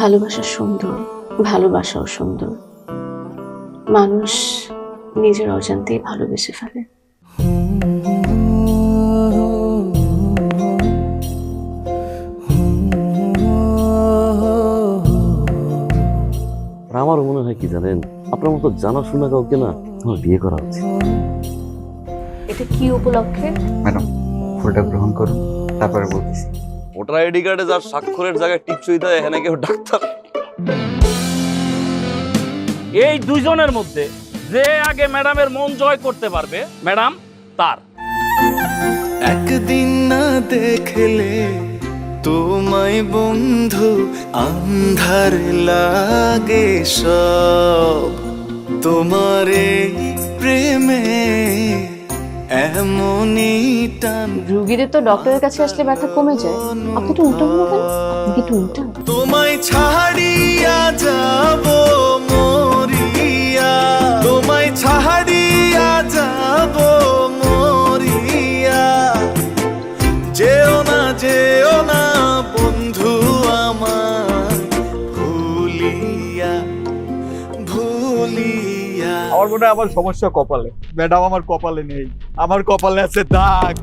ভালোবাসা সুন্দর ভালোবাসাও সুন্দর। মানুষ নিজের অজান্তেই ভালোবেসে ফেলে। আমার মনে হয় কি জানেন? আপনার মতো জানাশোনা কাউকে না আমার বিয়ে করা উচিত। এটা কি উপলক্ষে? ম্যাডাম ফুলটা গ্রহণ করুন তারপরে বলতেছি। ভোটার আইডি কার্ডে যার স্বাক্ষরের জায়গায় টিপসই দেয় এখানে কেউ ডাক্তার। এই দুইজনের মধ্যে যে আগে ম্যাডামের মন জয় করতে পারবে ম্যাডাম তার। একদিন না দেখলে তোমায় বন্ধু আন্ধার লাগে সব। তোমার প্রেমে এমনই টান রুগীদের তো ডক্টরের কাছে আসলে ব্যথা কমে যায়। আপনি তো উল্টো হলো কেন আপনি কি একটু উল্টা? তোমায় ছাড়িয়া যাব মরিয়া। তোমায় ছাড়িয়া যাব মরিয়া। যেও না যেও না বন্ধু আমার ভুলিয়া ভুলিয়া। আমার মনে হয় আমার সমস্যা কপালে। ম্যাডাম আমার কপালে নেই। আমার কপালে আছে দাগ।